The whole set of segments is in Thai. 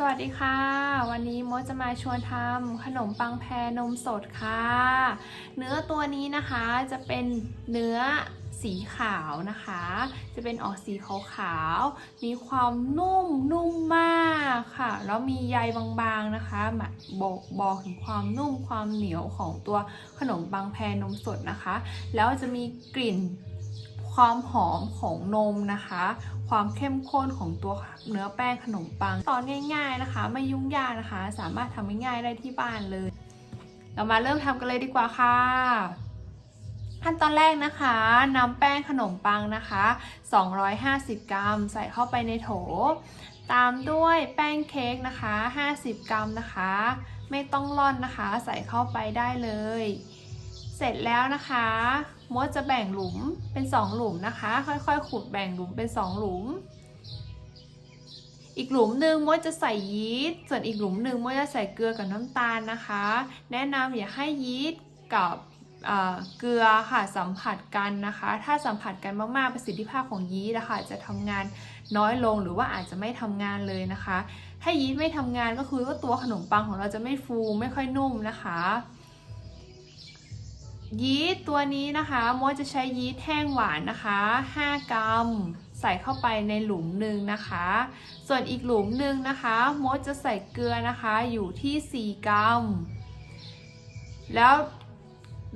สวัสดีค่ะ วันนี้มดจะมาชวนทำขนมปังแพรนมสดค่ะ เนื้อตัวนี้นะคะจะเป็นเนื้อสีขาวนะคะ จะเป็นออกสีขาวๆมีความนุ่มนุ่มมากค่ะ แล้วมีใยบางๆนะคะบอกบอกถึงความนุ่มความเหนียวของตัวขนมปังแพรนมสดนะคะ แล้วจะมีกลิ่น ความหอมของนมนะคะ ความเข้มข้นของตัวเนื้อแป้งขนมปัง ตอนง่าย ๆนะคะ ไม่ยุ่งยากนะคะ สามารถทำง่ายๆได้ที่บ้านเลย เรามาเริ่มทำกันเลยดีกว่าค่ะขั้นตอนแรกนะคะนำแป้งขนมปังนะคะ 250 กรัม ใส่เข้าไปในโถ ตามด้วยแป้งเค้กนะคะ 50 กรัมนะคะ ไม่ต้องร่อนนะคะ ใส่เข้าไปได้เลย เสร็จแล้วนะคะ มดจะแบ่งหลุมเป็น 2 หลุมนะคะ ค่อยๆ ขุดแบ่งหลุมเป็น 2 หลุม อีกหลุมหนึ่งมดจะใส่ยีสต์ส่วนอีกหลุมหนึ่งมดจะใส่เกลือกับน้ำตาลนะคะ แนะนำอย่าให้ยีสต์กับเกลือค่ะสัมผัสกันนะคะ ถ้าสัมผัสกันมากๆประสิทธิภาพของยีสต์นะคะจะทำงานน้อยลงหรือว่าอาจจะไม่ทำงานเลยนะคะ ถ้ายีสต์ไม่ทำงานก็คือว่าตัวขนมปังของเราจะไม่ฟูไม่ค่อยนุ่มนะคะ ยีสต์ตัวนี้นะคะมดจะใช้ยีสต์แห้งหวานนะคะ 5 กรัม ใส่เข้าไปในหลุมหนึ่งนะคะ ส่วนอีกหลุมหนึ่งนะคะมดจะใส่เกลือนะคะอยู่ที่ 4 กรัม แล้ว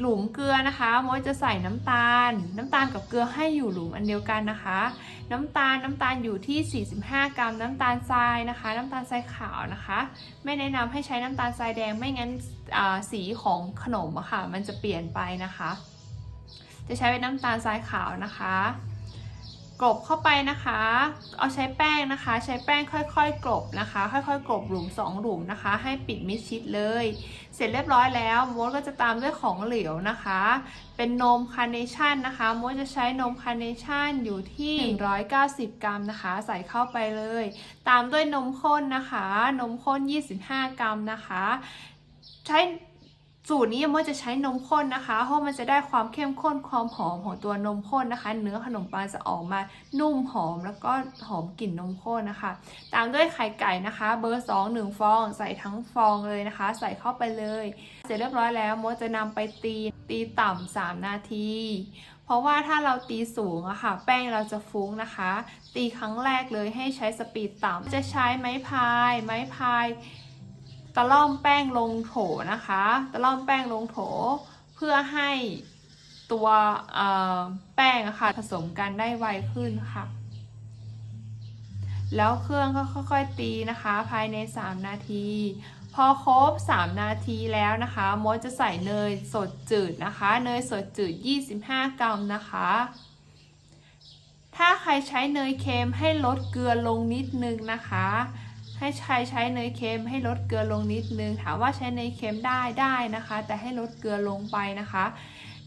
หลุมเกลือนะคะมดจะใส่น้ำตาล น้ำตาลกับเกลือให้อยู่หลุมอันเดียวกันนะคะ น้ำตาลน้ำตาลอยู่ที่ 45 กรัม น้ำตาลทรายนะคะ น้ำตาลทรายขาวนะคะ ไม่แนะนำให้ใช้น้ำตาลทรายแดงไม่งั้นสีของขนมอะค่ะมันจะเปลี่ยนไปนะคะ จะใช้เป็นน้ำตาลทรายขาวนะคะ กลบเข้าไปนะคะ เอาใช้แป้งนะคะ ใช้แป้งค่อยๆกลบนะคะ ค่อยๆกลบหลุม 2 หลุมนะคะ ให้ปิดมิดชิดเลย เสร็จเรียบร้อยแล้วมดก็จะตามด้วยของเหลวนะคะ เป็นนมคาร์เนชั่นนะคะมดจะใช้นมคาร์เนชั่นอยู่ที่ 190 กรัมนะคะ ใส่เข้าไปเลย ตามด้วยนมข้นนะคะ นมข้น 25 กรัมนะคะ ใช้ สูตรนี้มดจะใช้นมข้นนะคะ เพราะมันจะได้ความเข้มข้นความหอมของตัวนมข้นนะคะ เนื้อขนมปังจะออกมานุ่มหอมแล้วก็หอมกลิ่นนมข้นนะคะ ตามด้วยไข่ไก่นะคะ เบอร์2 1ฟอง ใส่ทั้งฟองเลยนะคะ ใส่เข้าไปเลย เสร็จเรียบร้อยแล้วมดจะนำไปตีตีต่ำ3นาที เพราะว่าถ้าเราตีสูงอะค่ะ แป้งเราจะฟุ้งนะคะ ตีครั้งแรกเลยให้ใช้สปีดต่ำจะใช้ไม้พาย ไม้พาย ตะล่อมแป้งลงโถนะคะ ตะล่อมแป้งลงโถ เพื่อให้ตัวแป้งะค่ะผสมกันได้ไวขึ้นค่ะ แล้วเครื่องก็ค่อยๆตีนะคะ ภายใน 3 นาที พอครบ 3 นาทีแล้วนะคะมดจะใส่เนยสดจืดนะคะ เนยสดจืด 25 กรัมนะคะ ถ้าใครใช้เนยเค็มให้ลดเกลือลงนิดนึงนะคะ ให้ใช้ใช้เนยเค็มให้ลดเกลือลงนิดนึง ถามว่าใช้เนยเค็มได้ได้นะคะ แต่ให้ลดเกลือลงไปนะคะ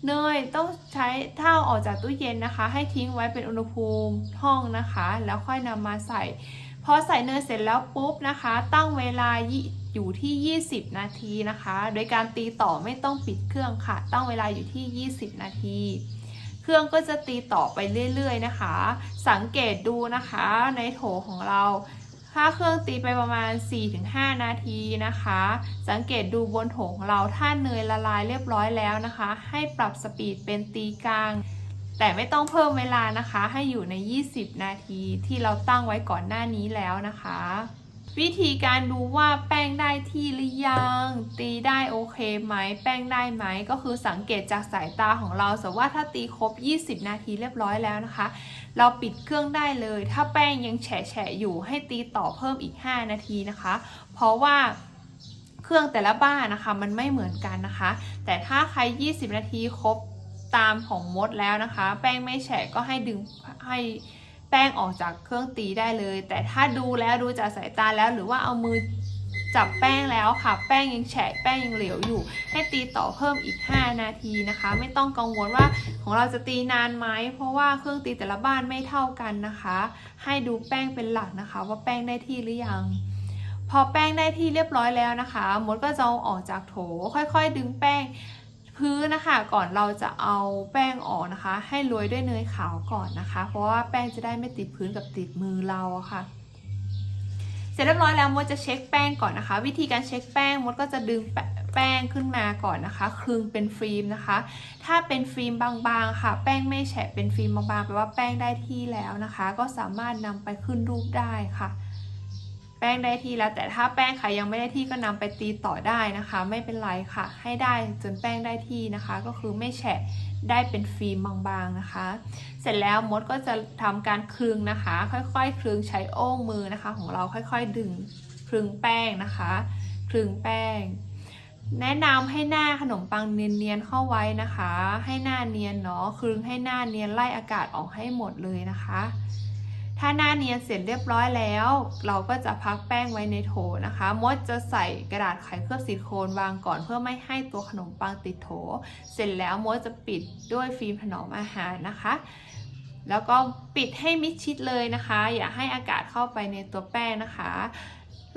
เนยต้องใช้ถ้าอาออกจากตู้เย็นนะคะ ให้ทิ้งไว้เป็นอุณหภูมิห้องนะคะ แล้วค่อยนำมาใส่พอใส่เนยเสร็จแล้วปุ๊บนะคะ ตั้งเวลาอยู่ที่ 20 นาทีนะคะ โดยการตีต่อไม่ต้องปิดเครื่องค่ะ ตั้งเวลาอยู่ที่ 20 นาที เครื่องก็จะตีต่อไปเรื่อยๆนะคะ สังเกตดูนะคะในโถของเรา ถ้าเครื่องตีไปประมาณ 4-5 นาทีนะคะ สังเกตดูบนโถงเราถ้าเนยละลายเรียบร้อยแล้วนะคะ ให้ปรับสปีดเป็นตีกลาง แต่ไม่ต้องเพิ่มเวลานะคะ ให้อยู่ใน 20 นาทีที่เราตั้งไว้ก่อนหน้านี้แล้วนะคะ วิธีการดูว่าแป้งได้ที่หรือยัง ตีได้โอเคไหม แป้งได้ไหม ก็คือสังเกตจากสายตาของเราสมมติว่าถ้าตีครบ 20 นาทีเรียบร้อยแล้วนะคะ เราปิดเครื่องได้เลย ถ้าแป้งยังแฉะอยู่ให้ตีต่อเพิ่มอีก 5 นาทีนะคะ เพราะว่าเครื่องแต่ละบ้านนะคะ มันไม่เหมือนกันนะคะ แต่ถ้าใคร 20 นาทีครบตามของมดแล้วนะคะ แป้งไม่แฉะก็ให้ดึงให้แป้งออกจากเครื่องตีได้เลย แต่ถ้าดูแล้วดูจากสายตาแล้วหรือว่าเอามือ จับแป้งแล้วค่ะ แป้งยังแฉะแป้งยังเหลวอยู่ ให้ตีต่อเพิ่มอีก 5 นาทีนะคะ ไม่ต้องกังวลว่าของเราจะตีนานไหมเพราะว่าเครื่องตีแต่ละบ้านไม่เท่ากันนะคะ ให้ดูแป้งเป็นหลักนะคะ ว่าแป้งได้ที่หรือยังพอแป้งได้ที่เรียบร้อยแล้วนะคะมดก็จะเอาออกจากโถ ค่อยๆ ดึงแป้งพื้นนะคะก่อนเราจะเอาแป้งออกนะคะ ให้โรยด้วยเนยขาวก่อนนะคะ เพราะว่าแป้งจะได้ไม่ติดพื้นกับติดมือเราะค่ะ เสร็จเรียบร้อยแล้วมดจะเช็คแป้งก่อนนะคะ วิธีการเช็คแป้งมดก็จะดึงแป้งขึ้นมาก่อนนะคะคลึงเป็นฟิล์มนะคะ ถ้าเป็นฟิล์มบางๆค่ะ แป้งไม่แฉะเป็นฟิล์มบางๆแปลว่าแป้งได้ที่แล้วนะคะ ก็สามารถนำไปขึ้นรูปได้ค่ะ แป้งได้ที่แล้ว แต่ถ้าแป้งใครยังไม่ได้ที่ก็นำไปตีต่อได้นะคะ ไม่เป็นไรค่ะ ให้ได้จนแป้งได้ที่นะคะ ก็คือไม่แฉะ ได้เป็นฟิล์มบางๆนะคะ เสร็จแล้วมดก็จะทำการคลึงนะคะ ค่อยๆ คลึงใช้โอ้งมือนะคะ ของเราค่อยๆ ดึงคลึงแป้งนะคะ คลึงแป้ง แนะนำให้หน้าขนมปังเนียนๆเข้าไว้นะคะ ให้หน้าเนียนเนาะคลึงให้หน้าเนียนไล่อากาศออกให้หมดเลยนะคะ ถ้าหน้าเนียนเสร็จเรียบร้อยแล้ว เราก็จะพักแป้งไว้ในโถนะคะ มดจะใส่กระดาษไขเคลือบซิลิโคนวางก่อนเพื่อไม่ให้ตัวขนมปังติดโถ เสร็จแล้วมดจะปิดด้วยฟิล์มถนอมอาหารนะคะ แล้วก็ปิดให้มิดชิดเลยนะคะ อย่าให้อากาศเข้าไปในตัวแป้งนะคะ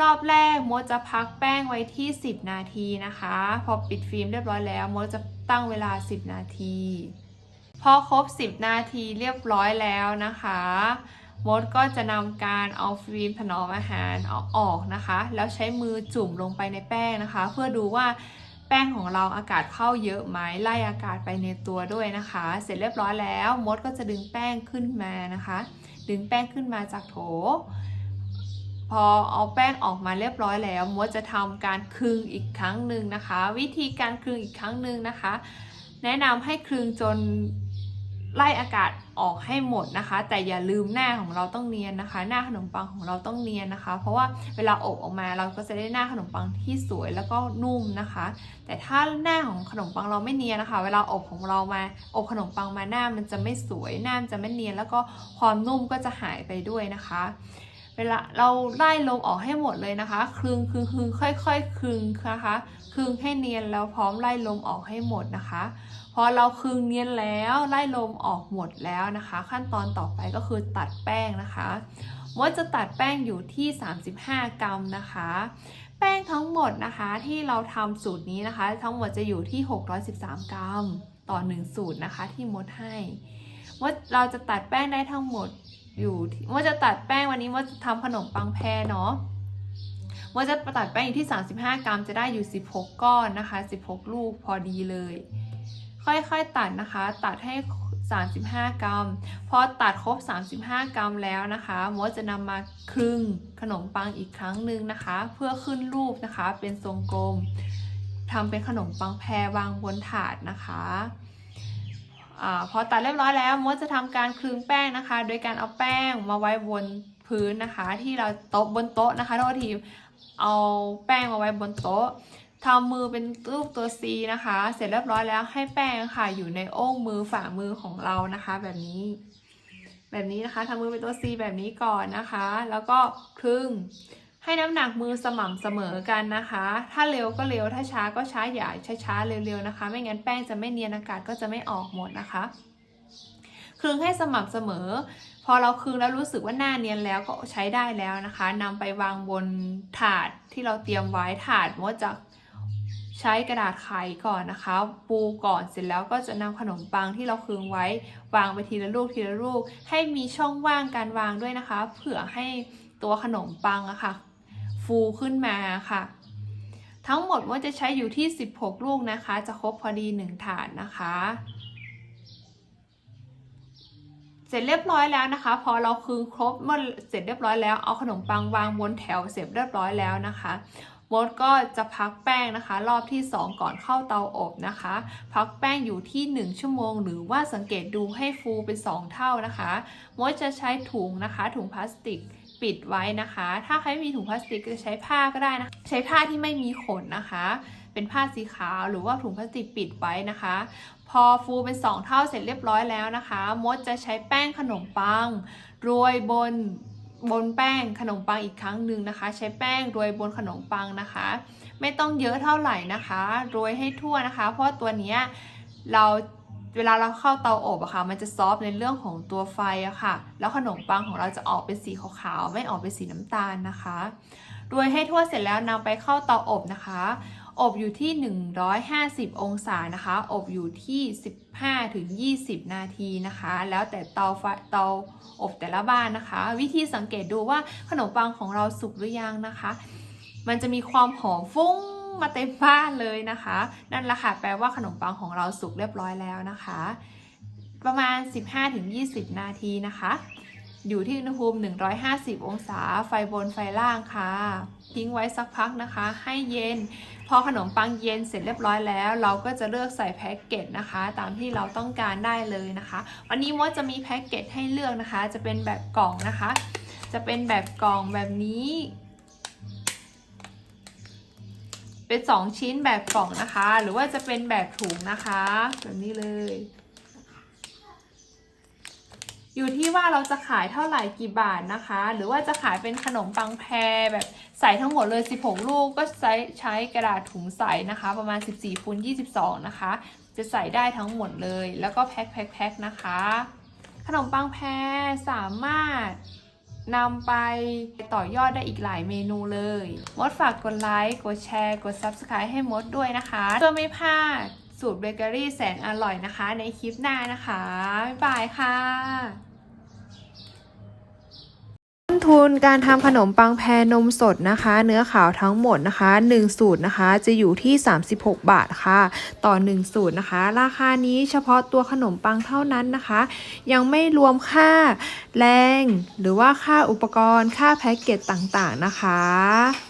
รอบแรกมดจะพักแป้งไว้ที่ 10 นาทีนะคะ พอปิดฟิล์มเรียบร้อยแล้วมดจะตั้งเวลา 10 นาที พอครบ 10 นาทีเรียบร้อยแล้วนะคะ มดก็จะนำการเอาฟิล์มถนอมอาหารเอาออกนะคะ แล้วใช้มือจุ่มลงไปในแป้งนะคะ เพื่อดูว่าแป้งของเราอากาศเข้าเยอะไหมไล่อากาศไปในตัวด้วยนะคะ เสร็จเรียบร้อยแล้ว มดก็จะดึงแป้งขึ้นมานะคะ ดึงแป้งขึ้นมาจากโถ พอเอาแป้งออกมาเรียบร้อยแล้ว มดจะทำการคลึงอีกครั้งหนึ่งนะคะ วิธีการคลึงอีกครั้งหนึ่งนะคะ แนะนำให้คลึงจน ไล่อากาศออกให้หมดนะคะ แต่อย่าลืมหน้าของเราต้องเนียนนะคะ หน้าขนมปังของเราต้องเนียนนะคะ เพราะว่าเวลาอบออกมาเราก็จะได้หน้าขนมปังที่สวยแล้วก็นุ่มนะคะ แต่ถ้าหน้าของขนมปังเราไม่เนียนนะคะ เวลาอบของเรามาอบขนมปังมาหน้ามันจะไม่สวยหน้ามันจะไม่เนียน แล้วก็ความนุ่มก็จะหายไปด้วยนะคะเวลาเราไล่ลมออกให้หมดเลยนะคะคลึงคลึงคลึงค่อยๆคลึงนะคะคลึงให้เนียนแล้วพร้อมไล่ลมออกให้หมดนะคะ อเราคึงเนียนแล้วไล่ลมออกหมดแล้วนะคะ ขั้นตอนต่อไปก็คือตัดแป้งนะคะมดจะตัดแป้งอยู่ที่ 35 กรัมนะคะ แป้งทั้งหมดนะคะที่เราทำสูตรนี้นะคะ ทั้งหมดจะอยู่ที่ 613 กรัมต่อ 1 สูตรนะคะที่มดให้มดเราจะตัดแป้งได้ทั้งหมดอยู่ที่ว่าจะตัดแป้งวันนี้ว่าจะทำขนมปังแพรเนาะว่าจะตัดแป้งอยู่ที่ 35 กรัมจะได้อยู่ 16 ก้อนนะคะ 16 ลูกพอดีเลย ค่อยๆตัดนะคะ ตัดให้ 35 กรัม พอตัดครบ 35 กรัมแล้วนะคะมดจะนำมาครึ่งขนมปังอีกครั้งหนึ่งนะคะ เพื่อขึ้นรูปนะคะ เป็นทรงกลมทำเป็นขนมปังแพรวางบนถาดนะคะอาพอตัดเรียบร้อยแล้วมดจะทำการคลึงแป้งนะคะ โดยการเอาแป้งมาไว้บนพื้นนะคะ ที่เราโต๊ะบนโต๊ะนะคะโทษทีเอาแป้งมาไว้บนโต๊ะ ทำมือเป็นรูปตัว C นะคะ เสร็จเรียบร้อยแล้วให้แป้งค่ะ อยู่ในโอ้งมือฝ่ามือของเรานะคะ แบบนี้ แบบนี้นะคะทำมือเป็นตัว C แบบนี้ก่อนนะคะ แล้วก็คลึงให้น้ำหนักมือสม่ำเสมอกันนะคะ ถ้าเร็วก็เร็ว ถ้าช้าก็ช้าอย่าช้าๆเร็วๆนะคะ ไม่งั้นแป้งจะไม่เนียนอากาศก็จะไม่ออกหมดนะคะคลึงให้สม่ำเสมอ พอเราคลึงแล้วรู้สึกว่าหน้าเนียนแล้วก็ใช้ได้แล้วนะคะนำไปวางบนถาดที่เราเตรียมไว้ถาดมดจะ ใช้กระดาษไขก่อนนะคะ ปูก่อนเสร็จแล้วก็จะนำขนมปังที่เราคลึงไว้ วางไปทีละลูกทีละลูก ให้มีช่องว่างการวางด้วยนะคะ เผื่อให้ตัวขนมปังอะค่ะ ฟูขึ้นมาค่ะ ทั้งหมดว่าจะใช้อยู่ที่ 16 ลูกนะคะ จะครบพอดี 1 ถาดนะคะ เสร็จเรียบร้อยแล้วนะคะ พอเราคือครบเมื่อเสร็จเรียบร้อยแล้วเอาขนมปังวางบนแถวเสร็จเรียบร้อยแล้วนะคะ มดก็จะพักแป้งนะคะ รอบที่ 2 ก่อนเข้าเตาอบนะคะ พักแป้งอยู่ที่ 1 ชั่วโมง หรือว่าสังเกตดูให้ฟูเป็น 2 เท่านะคะมดจะใช้ถุงนะคะ ถุงพลาสติกปิดไว้นะคะ ถ้าใครไม่มีถุงพลาสติกก็ใช้ผ้าก็ได้นะ ใช้ผ้าที่ไม่มีขนนะคะ เป็นผ้าสีขาวหรือว่าถุงพลาสติกปิดไว้นะคะ พอฟูเป็น 2 เท่าเสร็จเรียบร้อยแล้วนะคะ มดจะใช้แป้งขนมปังโรยบน บนแป้งขนมปังอีกครั้งหนึ่งนะคะ ใช้แป้งโรยบนขนมปังนะคะ ไม่ต้องเยอะเท่าไหร่นะคะโรยให้ทั่วนะคะ เพราะตัวเนี้ยเราเวลาเราเข้าเตาอบอะค่ะ มันจะซอฟต์ในเรื่องของตัวไฟอะค่ะ แล้วขนมปังของเราจะออกเป็นสีขาวๆ ไม่ออกเป็นสีน้ำตาลนะคะ โรยให้ทั่วเสร็จแล้วนำไปเข้าเตาอบนะคะ อบอยู่ที่ 150 องศานะคะ อบอยู่ที่ 15-20 นาทีนะคะ แล้วแต่เตาไฟเตาอบแต่ละบ้านนะคะ วิธีสังเกตดูว่าขนมปังของเราสุกหรือยังนะคะ มันจะมีความหอมฟุ้งมาเต็มบ้านเลยนะคะ นั่นแหละค่ะแปลว่าขนมปังของเราสุกเรียบร้อยแล้วนะคะ ประมาณ 15-20 นาทีนะคะ อยู่ที่อุณหภูมิ 150 องศา ไฟบนไฟล่างค่ะ ทิ้งไว้สักพักนะคะ ให้เย็น พอขนมปังเย็นเสร็จเรียบร้อยแล้ว เราก็จะเลือกใส่แพ็กเกจนะคะ ตามที่เราต้องการได้เลยนะคะ วันนี้มดจะมีแพ็กเกจให้เลือกนะคะ จะเป็นแบบกล่องนะคะ จะเป็นแบบกล่องแบบนี้ เป็น 2 ชิ้นแบบกล่องนะคะ หรือว่าจะเป็นแบบถุงนะคะ แบบนี้เลย อยู่ที่ว่าเราจะขายเท่าไหร่กี่บาทนะคะ หรือว่าจะขายเป็นขนมปังแพรแบบใส่ทั้งหมดเลย 16 ลูกก็ใช้ใช้กระดาษถุงใสนะคะ ประมาณ 14คูณ22 นะคะ จะใส่ได้ทั้งหมดเลย แล้วก็แพ็คแพ็คแพ็คนะคะ ขนมปังแพรสามารถนำไปต่อยอดได้อีกหลายเมนูเลย มดฝากกดไลค์ กดแชร์ กด Subscribe ให้มดด้วยนะคะเพื่อไม่พลาดสูตรเบเกอรี่แสนอร่อยนะคะ ในคลิปหน้านะคะ บ๊ายบายค่ะ ทุนการทำขนมปังแพรนมสดนะคะ เนื้อขาวทั้งหมดนะคะ 1 สูตรนะคะ จะอยู่ที่ 36 บาทค่ะ ต่อ 1 สูตรนะคะ ราคานี้เฉพาะตัวขนมปังเท่านั้นนะคะ ยังไม่รวมค่าแรง หรือว่าค่าอุปกรณ์ค่าแพ็กเกจต่างๆนะคะ